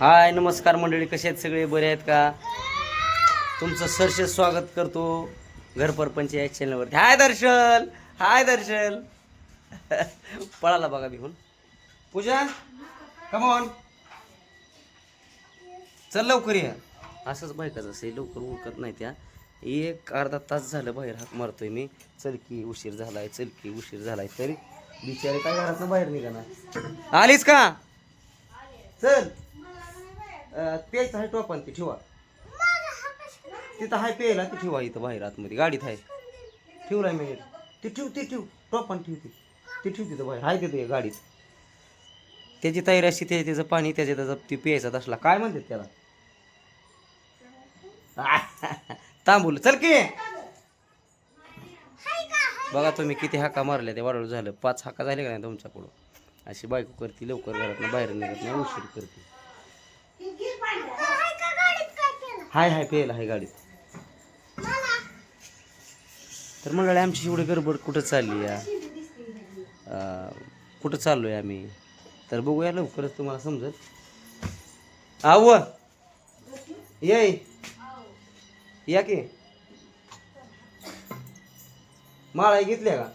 हाय नमस्कार मंडळी कसे आहेत सगळे? बरे आहेत का? तुमचं सरसे स्वागत करतो घर परपंच या चॅनलवरती हाय दर्शन! हाय दर्शन! पळाला बघा भिवून पूजा कमॉन चल लवकर या. असंच बायकाचं असे लवकर उरकत नाही त्या एक अर्धा तास झालं बाहेर हाक मारतोय मी. चल की उशीर झालाय चल की उशीर झालाय. तरी बिचारे काय घरात बाहेर निघाला? आलीस का? चल. प्यायचं आहे टोपण ते ठेवा. तिथं हाय प्यायला ते ठेवा इथं बाहेर आतमध्ये. गाडीत आहे ठेवलाय मी. ते ठेव ते ठेव. टोपण ठेव ते. ते ठेव तिथं बाहेर. आहे तिथं गाडीत. त्याची तयारी अशी त्याच्या त्याचं पाणी त्याच्या त्याचा ती प्यायचा असला काय म्हणतात त्याला? तांबूल. चल की. बघा तुम्ही किती हाका मारल्या ते वाढवलं झालं पाच हाका झाले का नाही तुमच्याकडून? अशी बायको करते लवकर घरात बाहेर निघत नाही उशीर करते. हाय हाय पेल आहे गाडीत. तर मंडळी आमची एवढी गडबड कुठं चालली या? कुठं चाललो आहे आम्ही? तर बघूया लवकरच तुम्हाला समजत आव ये या की. माळा घेतल्या का?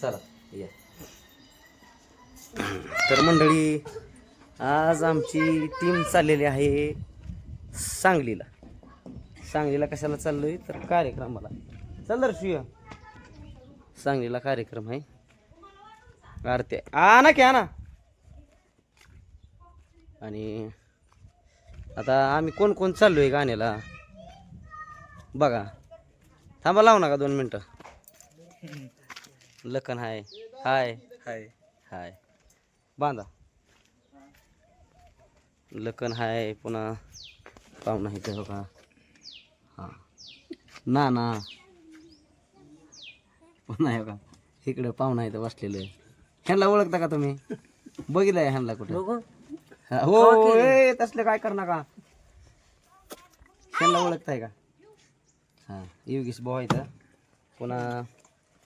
चला या. तर मंडळी आज आमची टीम चाललेली आहे सांगलीला. सांगलीला कशाला चाललोय? तर कार्यक्रमाला. चल दर्शूया सांगलीला कार्यक्रम आहे. आरते आ की ना आणि आता आम्ही कोण कोण चाललोय गाण्याला? बघा. थांबा लावू नका दोन मिनटं. लखन हाय. हाय. हाय. हाय. बांधा. लखन हाय पुन्हा. पाहुणा आहे हो का? हां. ना ना. पुन्हा आहे का? इकडं पाहुणा आहे बसलेलं. ह्यांना ओळखता का तुम्ही? बघितलंय ह्यांना कुठं? बघू. हा, हो ए, तसले काय कर नका. ह्यांना ओळखताय का? हां योगेश भाऊ इथं पुन्हा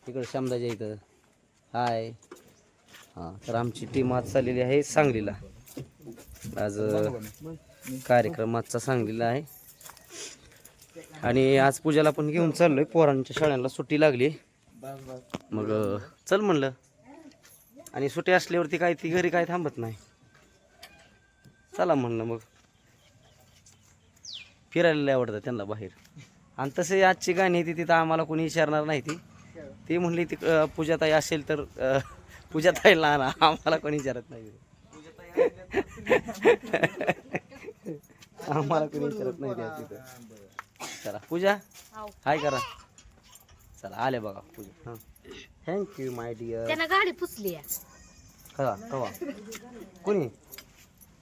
इकडं शमदाच्या इथं हाय. हां तर आमची टीम आज चाललेली आहे सांगलीला. आज कार्यक्रम आजचा सांगलीला आहे. आणि आज पूजाला पण घेऊन चाललोय. पोरांच्या शाळांना सुट्टी लागली. मग चल म्हणलं. आणि सुट्टी असल्यावरती काय ती घरी काय थांबत नाही. चला म्हणलं मग. फिरायला आवडतं त्यांना बाहेर. आणि तसे आजची गाणी ती तिथं आम्हाला कोणी विचारणार नाही ती. ती म्हणली ती पूजाताई असेल तर पूजाताईला आणा. आम्हाला कोणी विचारत नाही. आम्हाला कोणी विचारत नाही त्या तिथं चला पूजा. हाय करा. चला आले बघा पूजा. हां. थँक्यू माय डिअर त्यानं गाडी पुसली कवा कवा? कोणी?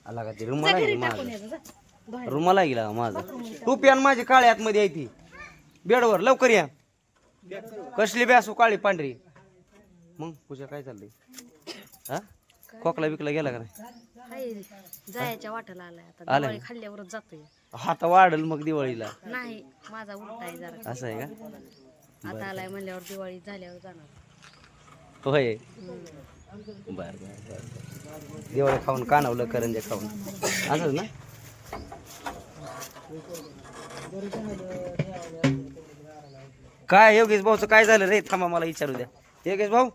आला का ते? रुमाला आहे माझं रुमाला गेला माझं? टोपी आणि माझी काळ्या आतमध्ये आहे ती. बेडवर लवकर या. कसली बी असो काळी पांढरी? मग पूजा काय चाललंय? हा? खोकला बिकला गेला का नाही? जायच्या वाटाला आलाय आता. आलाय? दिवाळी खाल्ल्यावरच जातोय. आता वाढल मग दिवाळीला? नाही माझा उलटा आहे जरा. असं आहे का? आता आलाय म्हणल्यावर दिवाळी झाल्यावर जाणार. होय. बर बर बर बर. दिवाळी खाऊन कानवलं करंजे खाऊन. असंच ना? काय योगेश भाऊचं काय झालं रे? थांबा मला विचारू द्या. योगेश भाऊ?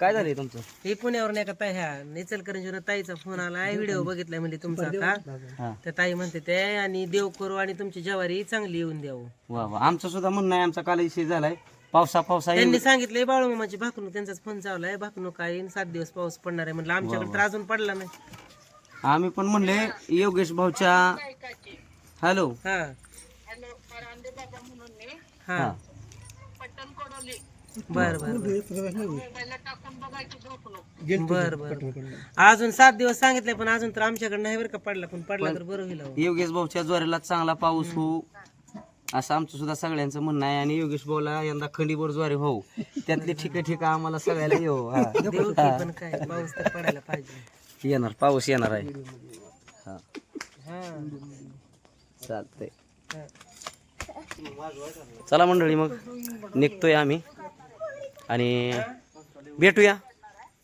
काय झालंय तुमचं? हे पुण्यावरून एका ताई ह्या नेचलकरंजीवर ताईचा फोन आलाय व्हिडिओ बघितलाय म्हणजे तुमचा आता. हा. त्या ताई म्हणते ते आणि देव करू आणि तुमची जवारी चांगली येऊन द्यावं. वा वा. आमचं सुद्धा म्हणणं आहे आमचा काल विषय झालाय. पावसा पावसा त्यांनी सांगितलंय बाळूमामाची भाकणूक त्यांचाच फोन चावलाय. भाकणूक काय सात दिवस पाऊस पडणार आहे. म्हणलं आमच्याकडे तर अजून पडला नाही. आम्ही पण म्हणले योगेश भाऊच्या हॅलो. हा. हा. हा. बर बर बर. बर अजून सात दिवस सांगितले पण अजून तर आमच्याकडे नाही बरं का पडला पण पडला तर बरं होईल अहो. योगेश भाऊच्या ज्वारीला चांगला पाऊस हो असं आमचं सुद्धा सगळ्यांचं म्हणणं आहे. आणि योगेश भाऊला यंदा खंडीभर ज्वारी हो त्यातली ठिक ठिक आम्हाला सगळ्याला येऊ हा. देऊ की पण काय पाऊस तर पडायला पाहिजे. येणार पाऊस येणार आहे. हा. हा. चालतंय. चला मंडळी मग निघतोय आम्ही. आणि भेटूया.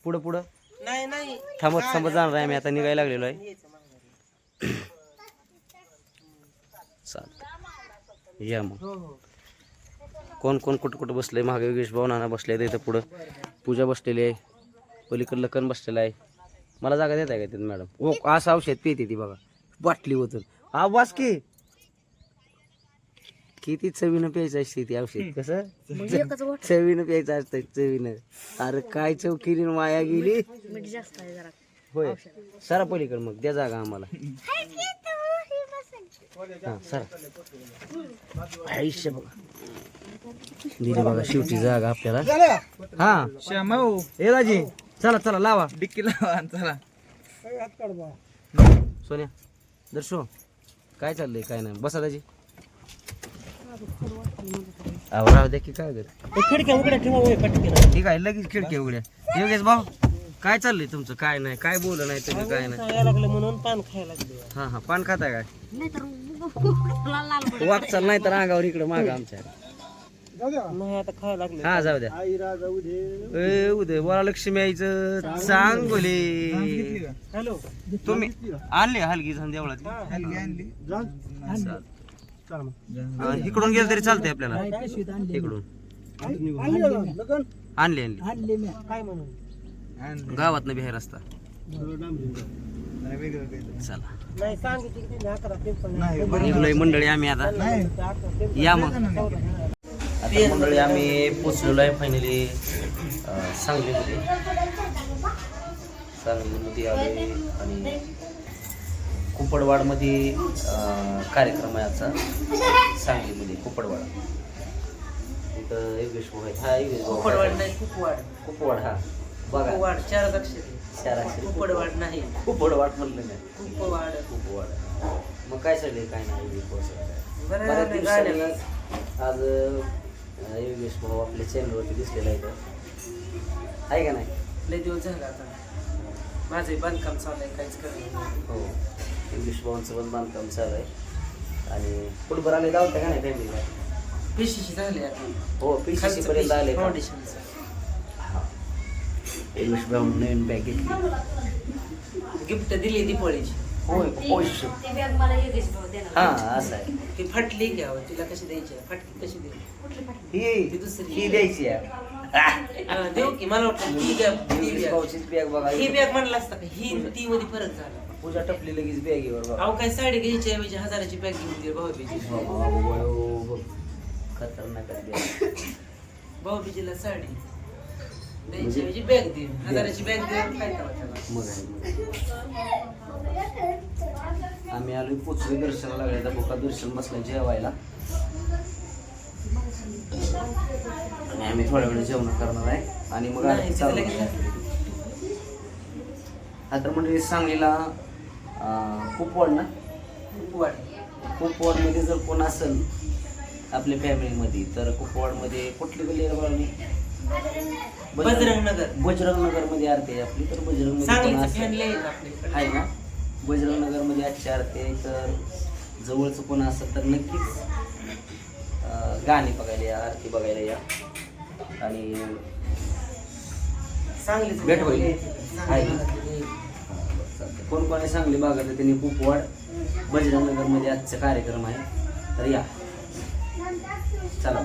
पुढं पुढं. नाही नाही. थांबत थांबत जाणार आहे आम्ही आता निघायला लागलेलो आहे. चालतं या मग. हो हो. कोण कोण कुठं कुठं बसलंय? मागे योगेश भाऊ नाना बसले इथं पुढं. पूजा बसलेली आहे. पलीकडं लखन बसलेला आहे. मला जागा देत आहे का तिथं मॅडम? ओ असं औषध पिते ती बघा. बाटली होतून आवाज की. किती चवीनं प्यायचं असते ती औषध. कसं? मग एकच वाट चवीनं प्यायचं असतं चवीनं. अरे काय चौकीने माया गेली? मीठ जास्त आहे जरा. होय. सरा पलीकडे मग द्या जागा आम्हाला. हा सरा. आयुष्य बघा. दिली बघा शेवटी जागा आपल्याला. हा. श्यामा हो. ए राजी चला चला लावा. डिक्की लावा चला. सोन्या दर्शो काय चाललंय काय नाही. बसा दाजी. राहू द्या की काय कर खिडक्या उघड्या ठेवा होय पटकन ठीक आहे लगेच खिडकी उघड्या. योगेश भाऊ काय चाललंय तुमचं? काय नाही काय बोल नाही तुम्ही काय नाही. लागलं म्हणून पान खायला लागले. हा हा पान खाताय काय? नाही तर लाल लाल पडेल. वाक चाल नाही तर अंगावर इकडे माग आमच्या. नाही आता खायला लागले. हा जाऊ द्या. ए उदय बोला लक्ष्मी बोले. हॅलो. तुम्ही आणले हलगी हा, इकडून गेलं तरी चालतंय आपल्याला. इकडून. आणले आणले काय म्हणून? गावात न बिहार रस्ता. चला. नाही सांगितलं की त्यांनी अकरा पिंपळ निघलोय मंडळी आम्ही आता. या मग. आता मंडळी आम्ही पोचलेलो आहे फायनली सांगलीमध्ये. सांगलीमध्ये आलोय आणि कुपडवाडमध्ये कार्यक्रम आहे आजचा. सांगलीमध्ये कुपडवाड. इथं योगेश भाऊ आहेत. हा योगेश भाऊ कुपडवाड नाही कुपवाड. कुपवाड हा. बघा. कुपवाड चार अक्षर. चार अक्षरी. कुपडवाड नाही. कुपडवाड म्हणलं नाही कुपवाड. कुपवाड. मग काय काय नाही योगेश भाऊ सगळं काय. बरं बऱ्याच झालं. दिवसांनी गाण्याला. आज अं, योगेश भाऊ आपल्या चॅनलवरती दिसलेला आहे इथं. आहे का नाही? लय दिवस झाला आता. माझं बांधकाम चालू आहे काहीच करत नाही. हो. भाऊंचं पण बांधकाम चालू आहे. आणि फुटबॉल आले जाऊ का नाही फॅमिलीला PCC झाले हो पी सी सी पर्यंत आले हा. योगेश भाऊ नवीन बॅग घेतली. गिफ्ट दिली दीपावळीची होय हा असं आहे. ती फाटली तिला कशी द्यायची? फाटली कशी द्यायची ही दुसरी. ही द्यायची आहे. हा, देऊ की मला वाटतं ही बॅग ही बॅग म्हणला असता का ही ती मध्ये फरक झाला. पूजा टपली लगेच बॅगीवर बघा अहो काय साडी घ्यायची ऐवजी हजाराची बॅग घेऊन दे भाऊबीजी. बाबा, खतरनाक आहे. भाऊबीजीला साडी द्यायची ऐवजी बॅग दे हजाराची बॅग दे काय करावं त्याला मग आहे, मग आहे. आम्ही आलो पोचलो दर्शनाला लागले आता बोका दर्शन बसलं जेवायला. आणि आम्ही थोड्या वेळ जेवण करणार आहे. आणि मग नाही, आरती तिथं चालू लगेच आहे. आता म्हणजे सांगलीला अं, कुपवाड ना? कुपवाड कुपवाडमध्ये जर कोण असेल आपल्या फॅमिलीमध्ये तर कुपवाडमध्ये कुठली गल्ली आहे बघा मी. बजरंग नगर बजरंग नगरमध्ये आरती आहे आपली तर बजरंग आपल्याकडे आहे ना? बजरंग नगरमध्ये आजची आरती आहे तर जवळचं कोण असेल तर नक्कीच गाणी बघायला या आरती बघायला या. आणि सांगलीचं भेट होईल. कोण कोण आहे सांगली भागात त्यांनी कुपवाड बजरंग नगरमध्ये आजचा कार्यक्रम आहे. तर या. चला.